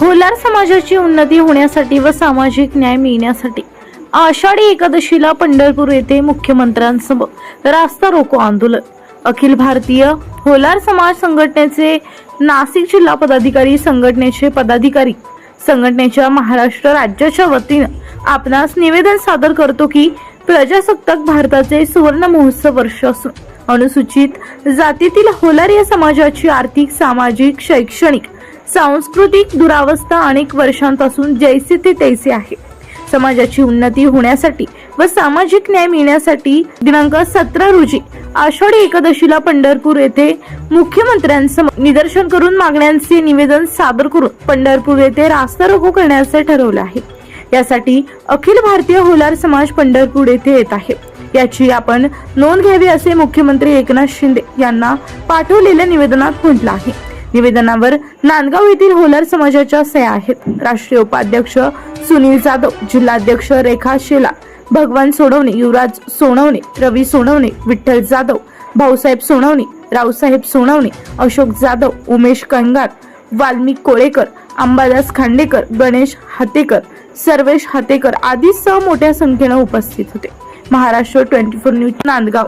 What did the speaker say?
होलार समाजाची उन्नती होण्यासाठी व सामाजिक न्याय मिळण्यासाठी आषाढी एकादशीला पंढरपूर येथे मुख्यमंत्र्यांसमोर रास्ता रोको आंदोलन. अखिल भारतीय होलार समाज संघटनेचे नाशिक जिल्हा पदाधिकारी संघटनेचे पदाधिकारी संघटनेच्या महाराष्ट्र राज्याच्या वतीनं आपणास निवेदन सादर करतो की प्रजासत्ताक भारताचे सुवर्ण महोत्सव वर्ष असून अनुसूचित जातीतील होलार या समाजाची आर्थिक सामाजिक शैक्षणिक सांस्कृतिक दुरावस्था अनेक वर्षांपासून जैसे ते तैसे आहे. समाजाची उन्नती होण्यासाठी व सामाजिक न्याय मिळण्यासाठी दिनांक सतरा रोजी आषाढी एकादशीला पंढरपूर येथे मुख्यमंत्र्यांसमोर निदर्शन करून मागण्यांचे निवेदन सादर करून पंढरपूर येथे रास्ता रोको करण्याचे ठरवले आहे. यासाठी अखिल भारतीय होलार समाज पंढरपूर येथे येत आहे. याची आपण नोंद घ्यावी असे मुख्यमंत्री एकनाथ शिंदे यांना पाठवलेल्या निवेदनात म्हटलं आहे. निवेदनावर नांदगाव येथील होलर समाजाच्या सह्या आहेत. राष्ट्रीय उपाध्यक्ष सुनील जाधव जिल्हाध्यक्ष रेखा शेला भगवान सोडवणे युवराज सोनवणे रवी सोनवणे विठ्ठल जाधव भाऊसाहेब सोनवणे रावसाहेब सोनवणे अशोक जाधव उमेश कंगार वाल्मिक कोळेकर अंबादास खांडेकर गणेश हातेकर सर्वेश हातेकर आदी सह मोठ्या संख्येनं उपस्थित होते. Maharashtra twenty four news Nandgaon.